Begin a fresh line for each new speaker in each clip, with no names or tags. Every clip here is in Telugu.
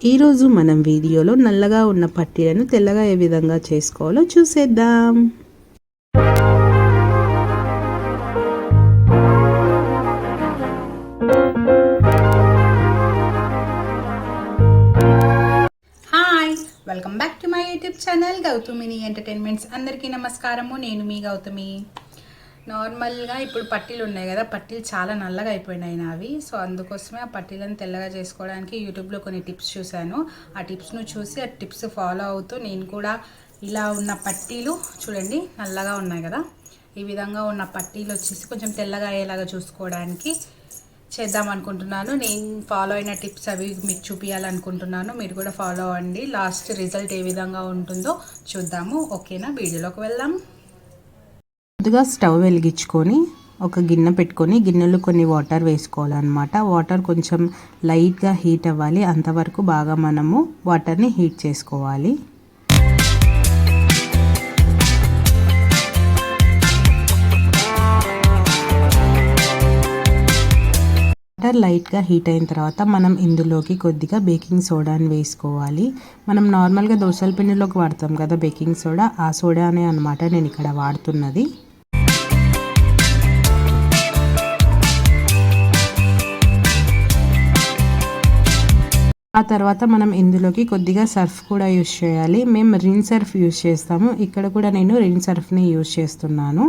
ఈరోజు మనం వీడియోలో నల్లగా ఉన్న పట్టీలను తెల్లగా ఏ విధంగా చేసుకోవాలో చూసేద్దాం.
Hi welcome back to my YouTube channel గౌతమిని entertainments అందరికీ నమస్కారము. నేను మీ గౌతమి. నార్మల్గా ఇప్పుడు పట్టీలు ఉన్నాయి కదా పట్టీలు చాలా నల్లగా అయిపోయినాయి నావి. సో అందుకోసమే ఆ పట్టీలను తెల్లగా చేసుకోవడానికి యూట్యూబ్లో కొన్ని టిప్స్ చూశాను. ఆ టిప్స్ను చూసి ఆ టిప్స్ ఫాలో అవుతూ నేను కూడా ఇలా ఉన్న పట్టీలు చూడండి నల్లగా ఉన్నాయి కదా. ఈ విధంగా ఉన్న పట్టీలు వచ్చేసి కొంచెం తెల్లగా అయ్యేలాగా చూసుకోవడానికి చేద్దాం అనుకుంటున్నాను. నేను ఫాలో అయిన టిప్స్ అవి మీకు చూపించాలనుకుంటున్నాను మీరు కూడా ఫాలో అవ్వండి. లాస్ట్ రిజల్ట్ ఏ విధంగా ఉంటుందో చూద్దాము. ఓకేనా? వీడియోలోకి వెళ్దాం.
ముందుగా స్టవ్ వెలిగించుకొని ఒక గిన్నె పెట్టుకొని గిన్నెలో కొన్ని వాటర్ వేసుకోవాలన్నమాట. వాటర్ కొంచెం లైట్గా హీట్ అవ్వాలి. అంతవరకు బాగా మనము వాటర్ని హీట్ చేసుకోవాలి. వాటర్ లైట్గా హీట్ అయిన తర్వాత మనం ఇందులోకి కొద్దిగా బేకింగ్ సోడాని వేసుకోవాలి. మనం నార్మల్గా దోశల పిండిలోకి వాడతాం కదా బేకింగ్ సోడా. ఆ సోడానే అనమాట నేను ఇక్కడ వాడుతున్నది. ఆ తర్వాత మనం ఇందులోకి కొద్దిగా సర్ఫ్ కూడా యూజ్ చేయాలి. మేము రిన్ సర్ఫ్ యూజ్ చేస్తాము. ఇక్కడ కూడా నేను రిన్ సర్ఫ్ని యూస్ చేస్తున్నాను.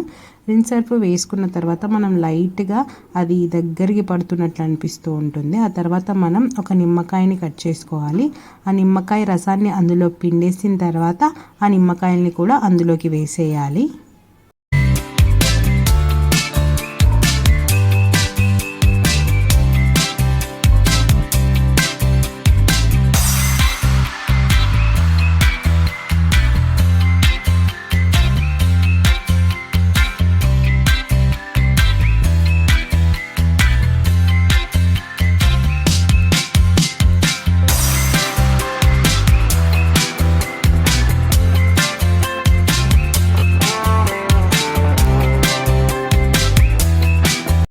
రిన్ సర్ఫ్ వేసుకున్న తర్వాత మనం లైట్గా అది దగ్గరికి పడుతున్నట్లు అనిపిస్తూ ఉంటుంది. ఆ తర్వాత మనం ఒక నిమ్మకాయని కట్ చేసుకోవాలి. ఆ నిమ్మకాయ రసాన్ని అందులో పిండేసిన తర్వాత ఆ నిమ్మకాయల్ని కూడా అందులోకి వేసేయాలి.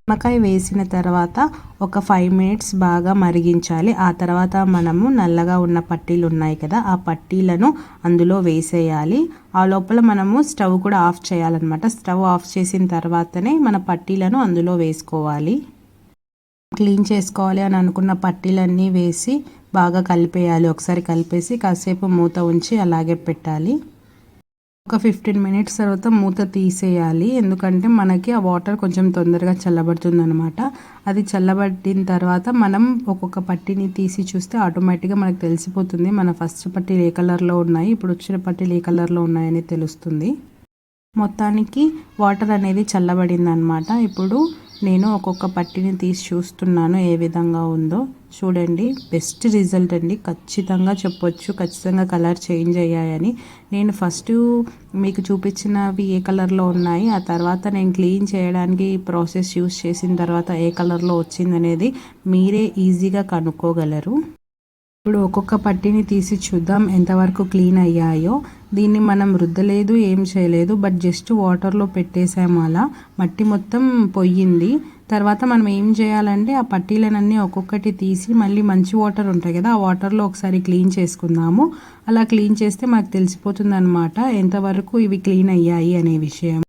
నిమ్మకాయ వేసిన తర్వాత ఒక ఫైవ్ మినిట్స్ బాగా మరిగించాలి. ఆ తర్వాత మనము నల్లగా ఉన్న పట్టీలు ఉన్నాయి కదా ఆ పట్టీలను అందులో వేసేయాలి. ఆ లోపల మనము స్టవ్ కూడా ఆఫ్ చేయాలన్నమాట. స్టవ్ ఆఫ్ చేసిన తర్వాతనే మన పట్టీలను అందులో వేసుకోవాలి. క్లీన్ చేసుకోవాలి అని అనుకున్న పట్టీలన్నీ వేసి బాగా కలిపేయాలి. ఒకసారి కలిపేసి కాసేపు మూత ఉంచి అలాగే పెట్టాలి. ఒక ఫిఫ్టీన్ మినిట్స్ తర్వాత మూత తీసేయాలి. ఎందుకంటే మనకి ఆ వాటర్ కొంచెం తొందరగా చల్లబడుతుంది అనమాట అది చల్లబడిన తర్వాత మనం ఒక్కొక్క పట్టీని తీసి చూస్తే ఆటోమేటిక్గా మనకు తెలిసిపోతుంది. మన ఫస్ట్ పట్టీలు ఏ కలర్లో ఉన్నాయి ఇప్పుడు వచ్చిన పట్టీలు ఏ కలర్లో ఉన్నాయని తెలుస్తుంది. మొత్తానికి వాటర్ అనేది చల్లబడింది అనమాట ఇప్పుడు నేను ఒక్కొక్క పట్టిని తీసి చూస్తున్నాను ఏ విధంగా ఉందో. చూడండి బెస్ట్ రిజల్ట్ అండి. ఖచ్చితంగా చెప్పొచ్చు ఖచ్చితంగా కలర్ చేంజ్ అయ్యాయని. నేను ఫస్ట్ మీకు చూపించినవి ఏ కలర్లో ఉన్నాయి ఆ తర్వాత నేను క్లీన్ చేయడానికి ప్రాసెస్ యూస్ చేసిన తర్వాత ఏ కలర్లో వచ్చిందనేది మీరే ఈజీగా కనుక్కోగలరు. ఇప్పుడు ఒక్కొక్క పట్టిని తీసి చూద్దాం ఎంతవరకు క్లీన్ అయ్యాయో. దీన్ని మనం రుద్దలేదు ఏం చేయలేదు. బట్ జస్ట్ వాటర్లో పెట్టేసాము అలా. మట్టి మొత్తం పొయ్యింది తర్వాత మనం ఏం చేయాలంటే ఆ పట్టీలనన్నీ ఒక్కొక్కటి తీసి మళ్ళీ మంచి వాటర్ ఉంటాయి కదా ఆ వాటర్లో ఒకసారి క్లీన్ చేసుకుందాము. అలా క్లీన్ చేస్తే మాకు తెలిసిపోతుంది అనమాట ఎంతవరకు ఇవి క్లీన్ అయ్యాయి అనే విషయం.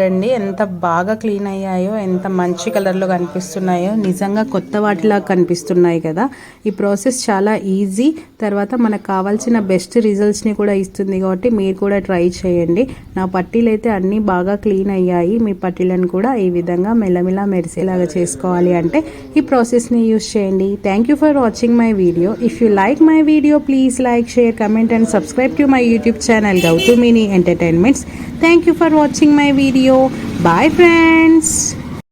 చూడండి ఎంత బాగా క్లీన్ అయ్యాయో ఎంత మంచి కలర్లో కనిపిస్తున్నాయో. నిజంగా కొత్త వాటిలా కనిపిస్తున్నాయి కదా. ఈ ప్రాసెస్ చాలా ఈజీ. తర్వాత మనకు కావాల్సిన బెస్ట్ రిజల్ట్స్ని కూడా ఇస్తుంది కాబట్టి మీరు కూడా ట్రై చేయండి. నా పట్టీలు అయితే అన్నీ బాగా క్లీన్ అయ్యాయి. మీ పట్టీలను కూడా ఈ విధంగా మెల్లమెల్ల మెరిసేలాగా చేసుకోవాలి అంటే ఈ ప్రాసెస్ని యూస్ చేయండి. Thank you for watching my video if you like my video please like share comment and subscribe to my YouTube channel Gautamini entertainments thank you for watching my video Bye friends.